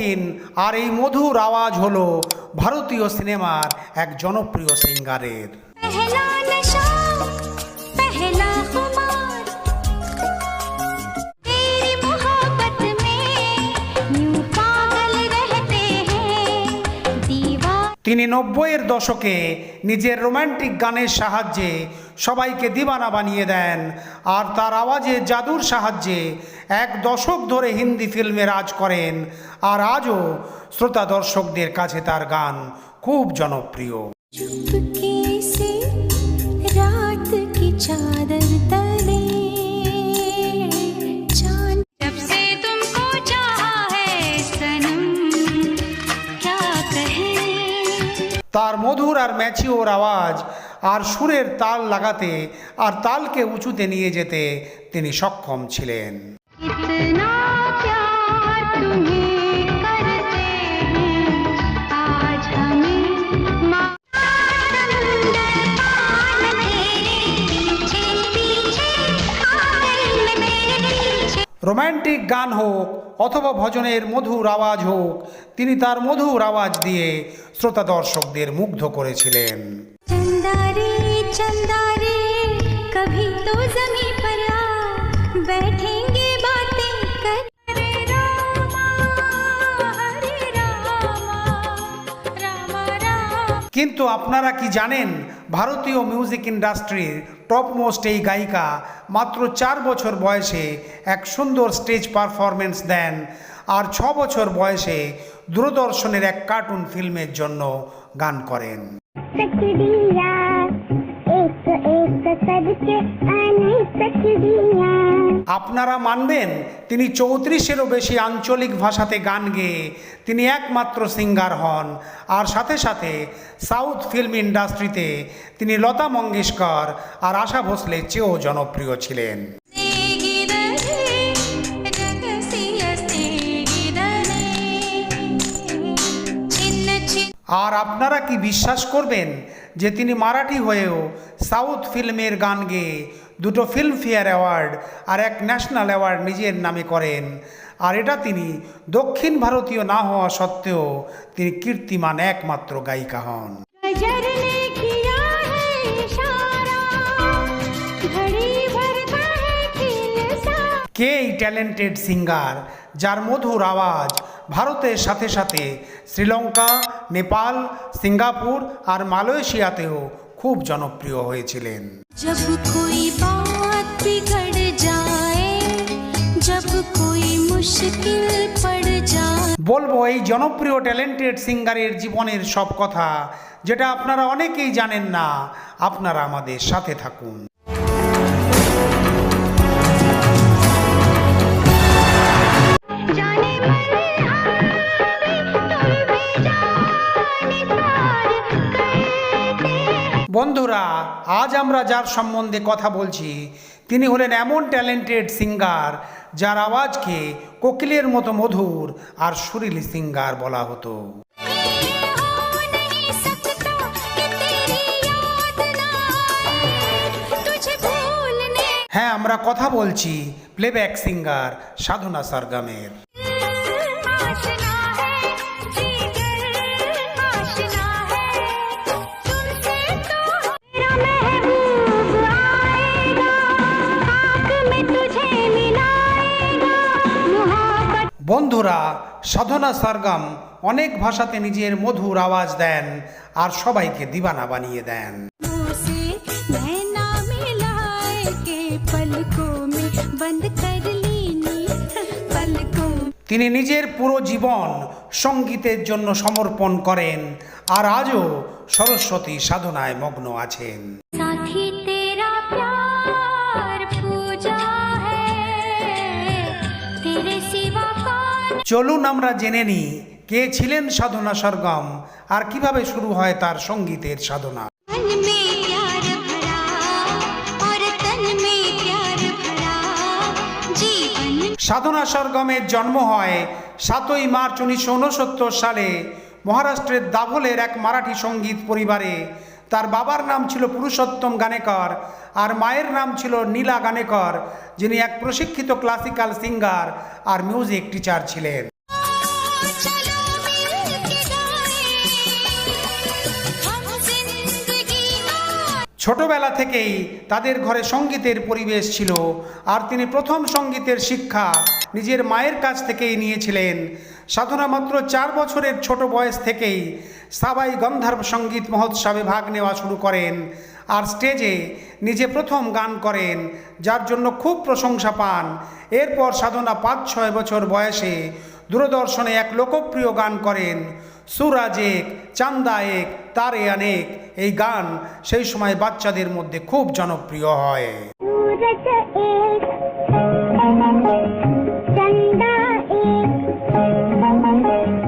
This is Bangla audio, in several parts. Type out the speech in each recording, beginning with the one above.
কঠিন আর এই মধুর আওয়াজ হল ভারতীয় সিনেমার এক জনপ্রিয় সিঙ্গারের। তিনি নব্বইয়ের দশকে নিজের রোম্যান্টিক গানের সাহায্যে সবাইকে দিবানা বানিয়ে দেন আর তার আওয়াজে জাদুর সাহায্যে এক দশক ধরে হিন্দি ফিল্মে রাজ করেন আর আজও শ্রোতা দর্শকদের কাছে তার গান খুব জনপ্রিয়। তার মধুর আর ম্যাচিওর আওয়াজ আর সুরের তাল লাগাতে আর তালকে উঁচুতে নিয়ে যেতে তিনি সক্ষম ছিলেন। রোম্যান্টিক গান হোক অথবা ভজনের মধুর আওয়াজ হোক তিনি তার মধুর আওয়াজ দিয়ে শ্রোতা দর্শকদের মুগ্ধ করেছিলেন। কিন্তু আপনারা কি জানেন ভারতীয় মিউজিক ইন্ডাস্ট্রির টপ মোস্ট এই গায়িকা মাত্র চার বছর বয়সে এক সুন্দর স্টেজ পারফরমেন্স দেন আর ছ বছর বয়সে দূরদর্শনের এক কার্টুন ফিল্মের জন্য গান করেন। আপনারা মানবেন, তিনি চৌত্রিশেরও বেশি আঞ্চলিক ভাষাতে গান গেয়ে তিনি একমাত্র সিঙ্গার হন। আর সাথে সাথে সাউথ ফিল্ম ইন্ডাস্ট্রিতে তিনি লতা মঙ্গেশকর আর আশা ভোসলের চেয়েও জনপ্রিয় ছিলেন। আর আপনারা কি বিশ্বাস করবেন যে তিনি মারাঠি হয়েও সাউথ ফিল্মের গান গেয়ে দুটো ফিল্মফেয়ার অ্যাওয়ার্ড আর এক ন্যাশনাল অ্যাওয়ার্ড নিজের নামে করেন। আর এটা তিনি দক্ষিণ ভারতীয় না হওয়া সত্ত্বেও তিনি কীর্তিমান একমাত্র গায়িকা হন। কে এই ট্যালেন্টেড সিঙ্গার যার মধুর আওয়াজ ভারতের সাথে সাথে শ্রীলঙ্কা নেপাল সিঙ্গাপুর আর মালয়েশিয়াতেও খুব জনপ্রিয় হয়েছিলেন। বলব এই জনপ্রিয় ট্যালেন্টেড সিঙ্গারের জীবনের সব কথা যেটা আপনারা অনেকেই জানেন না আপনারা আমাদের সাথে থাকুন। বন্ধুরা, আজ আমরা যার সম্বন্ধে কথা বলছি, তিনি হলেন এমন ট্যালেন্টেড সিঙ্গার যার আওয়াজকে কোকিলের মতো মধুর আর সুরিলি সিঙ্গার বলা হতো। হ্যাঁ আমরা কথা বলছি প্লেব্যাক সিঙ্গার সাধনা সরগামের। বন্ধুরা সাধনা সরগম অনেক ভাষাতে নিজের মধুর আওয়াজ দেন আর সবাইকে দিবানা বানিয়ে দেন। তিনি নিজের পুরো জীবন সঙ্গীতের জন্য সমর্পণ করেন আর আজও সরস্বতী সাধনায় মগ্ন আছেন। চলুন আমরা জেনে নিই কে ছিলেন সাধনা সরগম আর কীভাবে শুরু হয় তার সঙ্গীতের সাধনা। সাধনা সরগমের জন্ম হয় সাতই মার্চ উনিশশো উনসত্তর সালে মহারাষ্ট্রের দাভোলের এক মারাঠি সংগীত পরিবারে। তার বাবার নাম ছিল পুরুষোত্তম গানেকর আর মায়ের নাম ছিল নীলা গানেকর, যিনি এক প্রশিক্ষিত ক্লাসিক্যাল সিঙ্গার আর মিউজিক টিচার ছিলেন। ছোটবেলা থেকেই তাদের ঘরে সঙ্গীতের পরিবেশ ছিল, আর তিনি প্রথম সঙ্গীতের শিক্ষা নিজের মায়ের কাছ থেকেই নিয়েছিলেন। সাধনা মাত্র চার বছরের ছোট বয়স থেকেই সাবাই গন্ধর্ব সংগীত মহোৎসবে ভাগ নেওয়া শুরু করেন। আর স্টেজে নিজে প্রথম গান করেন, যার জন্য খুব প্রশংসা পান। এরপর সাধনা পাঁচ ছয় বছর বয়সে দূরদর্শনে এক লোকপ্রিয় গান করেন, সুরাজ এক, চান্দা এক, তারে অনেক এই গান সেই সময় বাচ্চাদের মধ্যে খুব জনপ্রিয় হয়।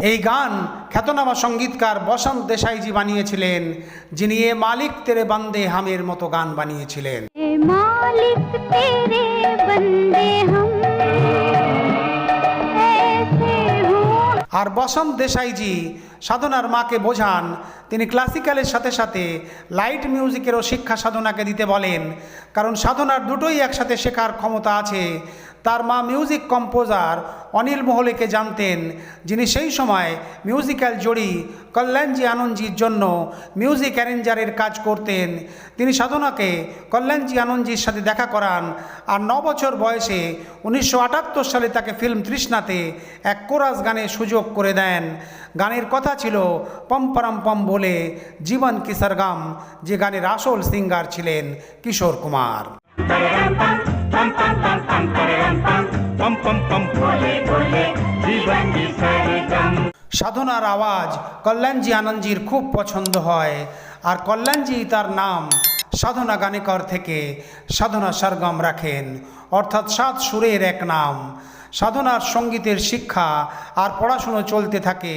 এই গান খ্যাতনামা সঙ্গীতকার বসন্ত দেশাইজি বানিয়েছিলেন যিনি এ মালিক তেরে বান্দে হামের মতো গান বানিয়েছিলেন। আর বসন্ত দেশাইজি সাধনার মাকে বোঝান তিনি ক্লাসিক্যালের সাথে সাথে লাইট মিউজিকেরও শিক্ষা সাধনাকে দিতে বলেন কারণ সাধনার দুটোই একসাথে শেখার ক্ষমতা আছে তার মা মিউজিক কম্পোজার অনিল মোহলেকে জানতেন, যিনি সেই সময় মিউজিক্যাল জড়ি কল্যাণজি আনন্দজির জন্য মিউজিক অ্যারেঞ্জারের কাজ করতেন। তিনি সাধনাকে কল্যাণজি আনন্দজির সাথে দেখা করান আর ন বছর বয়সে উনিশশো আটাত্তর সালে তাকে ফিল্ম তৃষ্ণাতে এক কোরাস গানের সুযোগ করে দেন। গানের কথা ছিল, পম পরম পম বলে জীবন কি সরগম, যে গানের আসল সিঙ্গার ছিলেন Kishore Kumar. tam tam tam tam tam pom pom pom সাধনার আওয়াজ কল্যাণজি আনন্দজির খুব পছন্দ হয়, আর কল্যাণজি তার নাম সাধনা গানিকর থেকে সাধনা সরগম রাখেন। অর্থাৎ সাত সুরের এক নাম। সাধনার সঙ্গীতের শিক্ষা আর পড়াশুনো চলতে থাকে,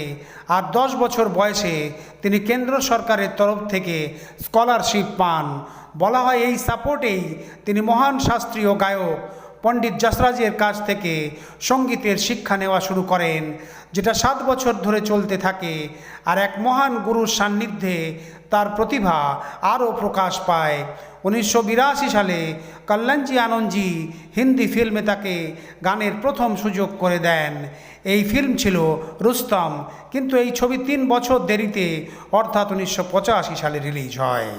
আর দশ বছর বয়সে তিনি কেন্দ্র সরকারের তরফ থেকে স্কলারশিপ পান। বলা হয় এই সাপোর্টেই তিনি মহান শাস্ত্রীয় গায়ক পণ্ডিত যশরাজের কাছ থেকে সঙ্গীতের শিক্ষা নেওয়া শুরু করেন, যেটা সাত বছর ধরে চলতে থাকে আর এক মহান গুরুর সান্নিধ্যে তার প্রতিভা আরও প্রকাশ পায়। উনিশশো বিরাশি সালে কল্যাণজি আনন্দজি হিন্দি ফিল্মে তাকে গানের প্রথম সুযোগ করে দেন। এই ফিল্ম ছিল রুস্তম, কিন্তু এই ছবি তিন বছর দেরিতে অর্থাৎ উনিশশো পঁচাশি সালে রিলিজ হয়।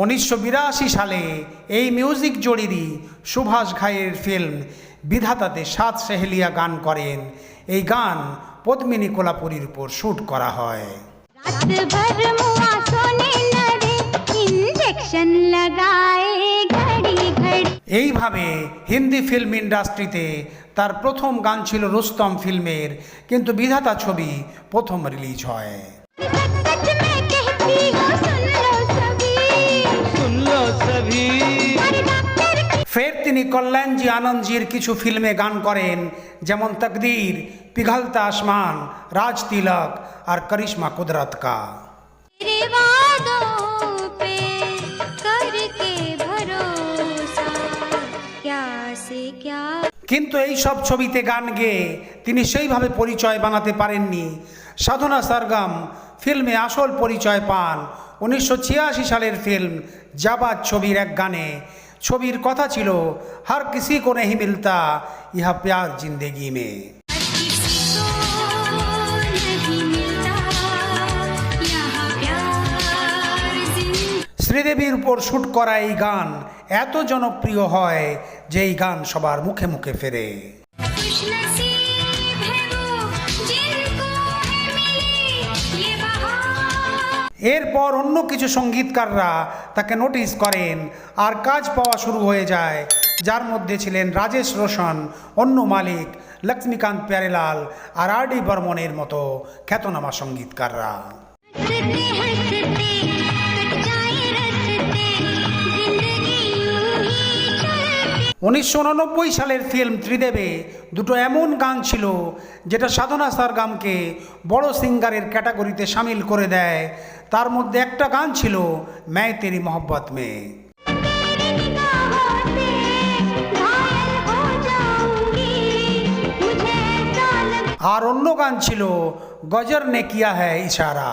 উনিশশো বিরাশি সালে এই মিউজিক জড়িরই সুভাষ ঘাইয়ের ফিল্ম বিধাতাতে সাত সেহেলিয়া গান করেন এই গান পদ্মিনী কোলাপুরীর উপর শ্যুট করা হয় এইভাবে হিন্দি ফিল্ম ইন্ডাস্ট্রিতে তার প্রথম গান ছিল রুস্তম ফিল্মের কিন্তু বিধাতা ছবি প্রথম রিলিজ হয় ফের তিনি কল্যাণজি আনন্দজির কিছু ফিল্মে গান করেন যেমন তকদির পিঘলতা আসমান রাজ তিলক আর করিশ্মা কুদরত কা কিন্তু এই সব ছবিতে গান গেয়ে তিনি সেইভাবে পরিচয় বানাতে পারেননি। সাধনা সরগম ফিল্মে আসল পরিচয় পান। উনিশশো ছিয়াশি সালের ফিল্ম যাবার ছবির এক গানে। ছবির কথা ছিল হর কিসি কো নেই মিলতা ইহা প্যার জিন্দেগি মে। শ্রীদেবীর উপর শ্যুট করা এই গান এত জনপ্রিয় হয় যে এই গান সবার মুখে মুখে ফেরে। এরপর অন্য কিছু সঙ্গীতকাররা তাকে নোটিস করেন আর কাজ পাওয়া শুরু হয়ে যায়। যার মধ্যে ছিলেন রাজেশ রোশন, অন্য মালিক লক্ষ্মীকান্ত প্যারেলাল আর আর ডি বর্মনের মতো খ্যাতনামা সঙ্গীতকাররা। উনিশশো সালের ফিল্ম ত্রিদেবে দুটো এমন গান ছিল যেটা সাধনা সারগামকে বড় সিঙ্গারের ক্যাটাগরিতে সামিল করে দেয়। তার মধ্যে একটা গান ছিল, ম্যায় তেরি মোহব্বত মেয়ে আর অন্য গান ছিল, গজর নে কিয়া হ্যায় ইশারা।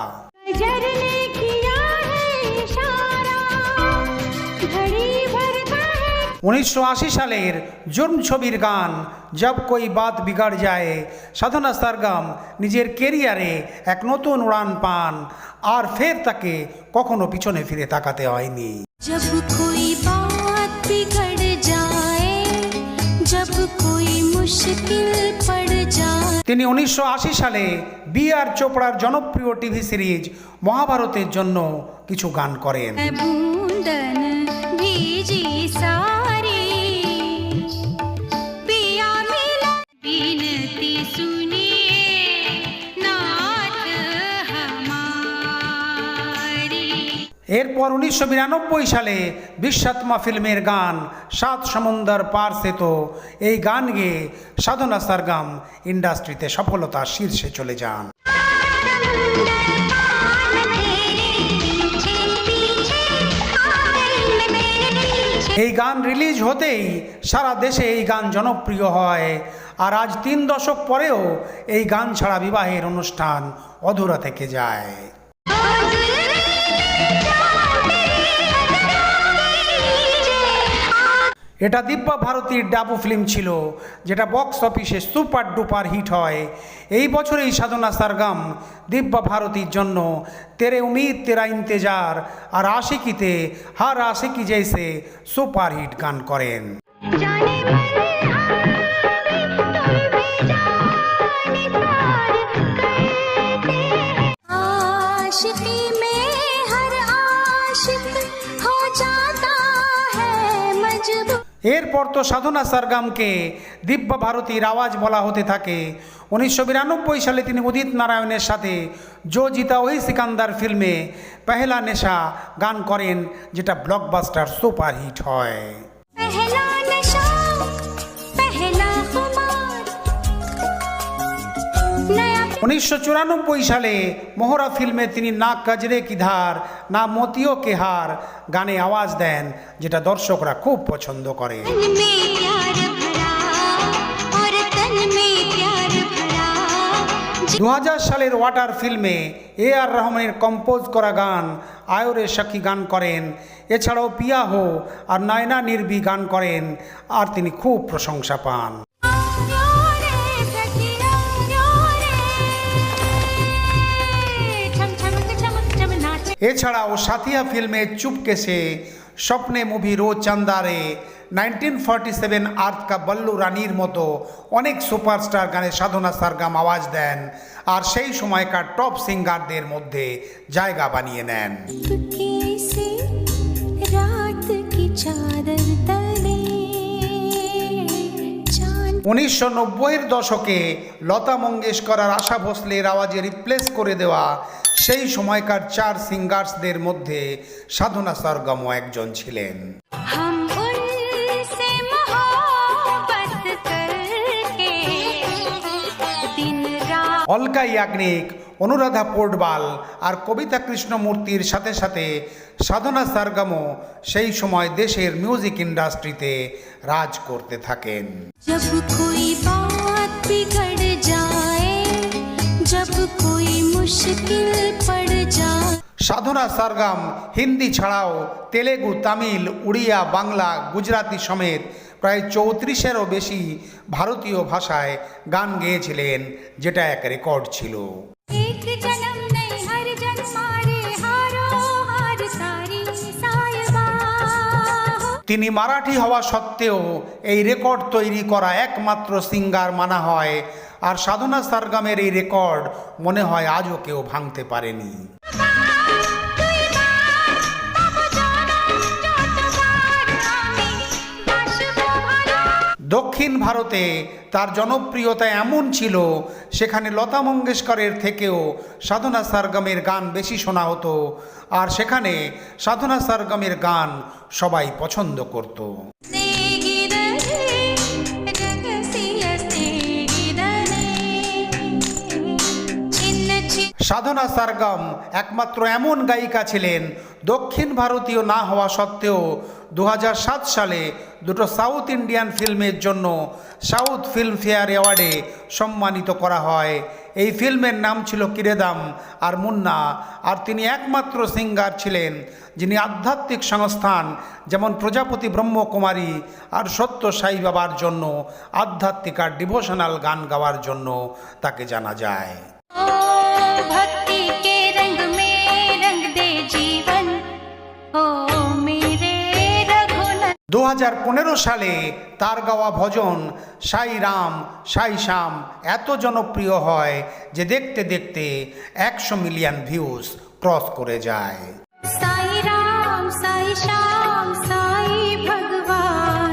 উনিশশো আশি সালের জুন ছবির গান জব কই বাদ বিগাড় যায়। সাধনা সারগাম নিজের কেরিয়ারে এক নতুন উড়ান পান আর ফের তাকে কখনো পিছনে ফিরে তাকাতে হয়নি। তিনি উনিশশো আশি সালে বি আর চোপড়ার জনপ্রিয় টিভি সিরিজ মহাভারতের জন্য কিছু গান করেন। ভিজি সা এরপর উনিশশো বিরানব্বই সালে বিশ্বাত্মা ফিল্মের গান সাত সমুন্দর পার সে তো এই গান গেয়ে সাধনা সারগাম ইন্ডাস্ট্রিতে সফলতার শীর্ষে চলে যান। এই গান রিলিজ হতেই সারা দেশে এই গান জনপ্রিয় হয় আর আজ তিন দশক পরেও এই গান ছাড়া বিবাহের অনুষ্ঠান অধুরা থেকে যায়। এটা দিব্যা ভারতীর ডাবু ফিল্ম ছিল, যেটা বক্স অফিসে সুপার ডুপার হিট হয়। এই বছরেই সাধনা সারগাম দিব্যা ভারতীর জন্য। তেরে উমিদ, তেরা ইন্তেজার, আর আশিকিতে, হার আশিকি জেসে সুপার হিট গান করেন। এরপর তো সাধনা সারগামকে দিব্য ভারতীর আওয়াজ বলা হতে থাকে। উনিশশো বিরানব্বই সালে তিনি উদিত নারায়ণের সাথে জো জিতা ওই সিকান্দার ফিল্মে পেহলা নেশা গান করেন, যেটা ব্লকবাস্টার সুপারহিট হয়। উনিশশো চুরানব্বই সালে মোহরা ফিল্মে তিনি না কাজরে কিধার না মতিও কেহার গানে আওয়াজ দেন যেটা দর্শকরা খুব পছন্দ করে। দু হাজার সালের ওয়াটার ফিল্মে এ আর রহমানের কম্পোজ করা গান আয়রে সাক্ষী গান করেন এছাড়াও পিয়াহো আর নায়না নির্বি গান করেন আর তিনি খুব প্রশংসা পান। এছাড়াও সাথিয়া ফিল্মে চুপকেশে স্বপ্নে মুভি রো চান্দারে নাইনটিন ফর্টি সেভেন আর্থ কা বল্লু রানীর মতো অনেক সুপারস্টার গানে সাধনা সারগাম আওয়াজ দেন আর সেই সময়কার টপ সিঙ্গারদের মধ্যে জায়গা বানিয়ে নেন। উনিশশো নব্বইয়ের দশকে লতা মঙ্গেশকর আর আশা ভোসলের আওয়াজে রিপ্লেস করে দেওয়া সেই সময়কার চার সিঙ্গার্সদের মধ্যে সাধনা সরগম একজন ছিলেন। অলকা ইয়াগ্নিক অনুরাধা পোর্টবাল আর কবিতা কৃষ্ণমূর্তির সাথে সাথে সাধনা সারগামও সেই সময় দেশের মিউজিক ইন্ডাস্ট্রিতে রাজ করতে থাকেন। সাধনা সরগম হিন্দি ছাড়াও তেলেগু তামিল উড়িয়া বাংলা গুজরাতি সমেত প্রায় চৌত্রিশেরও বেশি ভারতীয় ভাষায় গান গেয়েছিলেন যেটা এক রেকর্ড ছিল। তিনি মারাঠি হওয়া সত্ত্বেও এই রেকর্ড তৈরি করা একমাত্র সিঙ্গার মানা হয় আর সাধনা সারগামের এই রেকর্ড মনে হয় আজও কেউ ভাঙতে পারেনি। দক্ষিণ ভারতে তার জনপ্রিয়তা এমন ছিল, সেখানে লতা মঙ্গেশকরের থেকেও সাধনা সারগমের গান বেশি শোনা হতো, আর সেখানে সাধনা সারগমের গান সবাই পছন্দ করত। সাধনা সারগম একমাত্র এমন গায়িকা ছিলেন দক্ষিণ ভারতীয় না হওয়া সত্ত্বেও দু হাজার সাত সালে দুটো সাউথ ইন্ডিয়ান ফিল্মের জন্য সাউথ ফিল্ম ফেয়ার অ্যাওয়ার্ডে সম্মানিত করা হয়। এই ফিল্মের নাম ছিল কিরেদাম আর মুন্না আর তিনি একমাত্র সিঙ্গার ছিলেন, যিনি আধ্যাত্মিক সংস্থান যেমন প্রজাপতি ব্রহ্মকুমারী আর সত্য সাই বাবার জন্য আধ্যাত্মিক আর ডিভোশনাল গান গাওয়ার জন্য তাকে জানা যায়। भक्ति के रंग में रंग दे जीवन ओ मेरे रघुनाथ দু সালে তার গাওয়া ভজন সাই রাম সাই শ্যাম এত জনপ্রিয় হয় যে দেখতে দেখতে একশো মিলিয়ন ভিউজ ক্রস করে যায় साई राम साई श्याम साई भगवान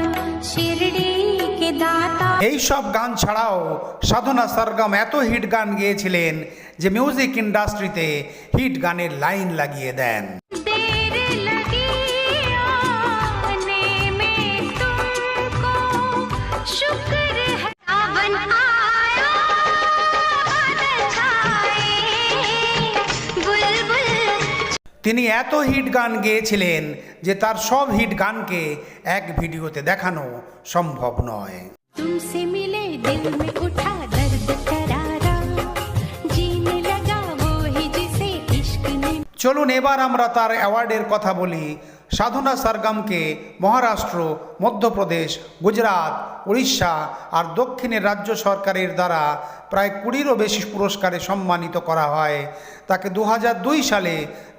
शिरडी के दाता এই সব গান ছাড়াও সাধনা সরগম এত হিট গান গিয়েছিলেন যে মিউজিক ইন্ডাস্ট্রিতে হিট গানের লাইন লাগিয়ে দেন। তিনি এত হিট গান গেয়েছিলেন যে তার সব হিট গানকে এক ভিডিওতে দেখানো সম্ভব নয়। तुमसे मिले दिल में उठा दर्द करारा जीने लगा वो ही जिसे इश्क ने চলুন এবার আমরা তার অ্যাওয়ার্ডের কথা বলি সাধনা সরগমকে মহারাষ্ট্র মধ্যপ্রদেশ গুজরাট উড়িষ্যা আর দক্ষিণের রাজ্য সরকারের দ্বারা প্রায় কুড়িরও বেশি পুরস্কারে সম্মানিত করা হয় তাকে দু সালে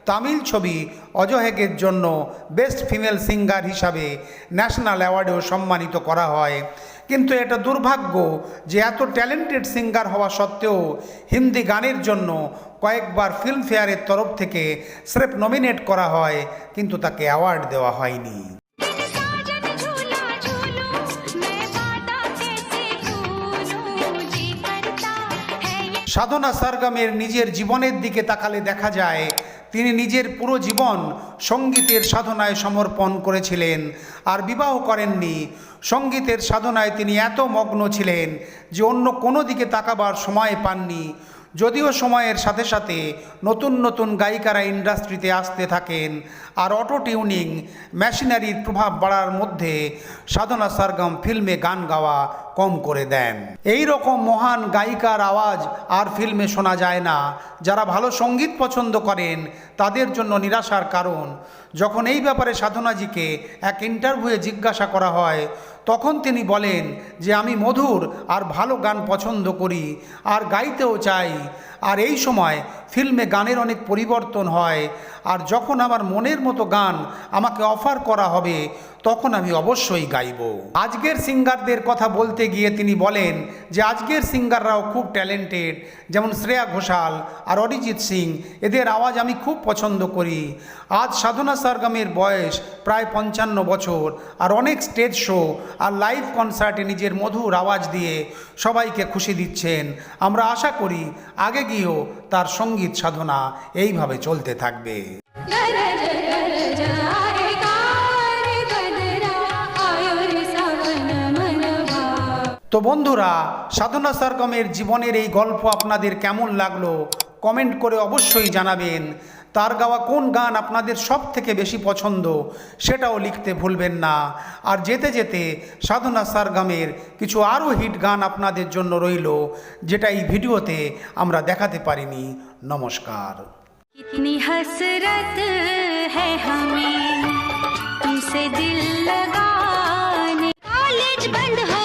তামিল ছবি অজহেগের জন্য বেস্ট ফিমেল সিঙ্গার হিসাবে ন্যাশনাল অ্যাওয়ার্ডেও সম্মানিত করা হয় কিন্তু এটা দুর্ভাগ্য যে এত ট্যালেন্টেড সিঙ্গার হওয়া সত্ত্বেও হিন্দি গানের জন্য কয়েকবার ফিল্মফেয়ারের তরফ থেকে স্রেফ নমিনেট করা হয়, কিন্তু তাকে অ্যাওয়ার্ড দেওয়া হয়নি। সাধনা সারগামের নিজের জীবনের দিকে তাকালে দেখা যায় তিনি নিজের পুরো জীবন সঙ্গীতের সাধনায় সমর্পণ করেছিলেন, আর বিবাহ করেননি। সঙ্গীতের সাধনায় তিনি এত মগ্ন ছিলেন যে অন্য কোনো দিকে তাকাবার সময় পাননি। যদিও সময়ের সাথে সাথে নতুন নতুন গায়িকারা ইন্ডাস্ট্রিতে আসতে থাকেন, আর অটো টিউনিং, মেশিনারির প্রভাব বাড়ার মধ্যে সাধনা সরগম ফিল্মে গান গাওয়া কম করে দেন। এই রকম মহান গায়িকার আওয়াজ আর ফিল্মে শোনা যায় না। যারা ভালো সংগীত পছন্দ করেন, তাদের জন্য নিরাশার কারণ। যখন এই ব্যাপারে সাধনাজিকে এক ইন্টারভিউয়ে জিজ্ঞাসা করা হয়, তখন তিনি বলেন যে, আমি মধুর আর ভালো গান পছন্দ করি, আর গাইতেও চাই। আর এই সময় ফিল্মে গানের অনেক পরিবর্তন হয়। আর যখন আমার মনের মতো গান আমাকে অফার করা হবে, তখন আমি অবশ্যই গাইব। আজকের সিঙ্গারদের কথা বলতে গিয়ে তিনি বলেন যে, আজকের সিঙ্গাররাও খুব ট্যালেন্টেড, যেমন শ্রেয়া ঘোষাল আর অরিজিৎ সিং, এদের আওয়াজ আমি খুব পছন্দ করি। আজ সাধনা সরগমের বয়স প্রায় পঞ্চান্ন বছর আর অনেক স্টেজ শো আর লাইভ কনসার্টে নিজের মধুর আওয়াজ দিয়ে সবাইকে খুশি দিচ্ছেন। আমরা আশা করি আগে গিয়েও তার সংগীত সাধনা এইভাবে চলতে থাকবে। তো বন্ধুরা, সাধনা সরগমের জীবনের এই গল্প আপনাদের কেমন লাগল? কমেন্ট করে অবশ্যই জানাবেন। তার গাওয়া কোন গান আপনাদের সব থেকে বেশি পছন্দ সেটাও লিখতে ভুলবেন না আর যেতে যেতে সাধনা সরগমের কিছু আরও হিট গান আপনাদের জন্য রইল যেটা এই ভিডিওতে আমরা দেখাতে পারিনি নমস্কার कितनी हसरत है हमें तुमसे दिल लगाने कॉलेज बंद हो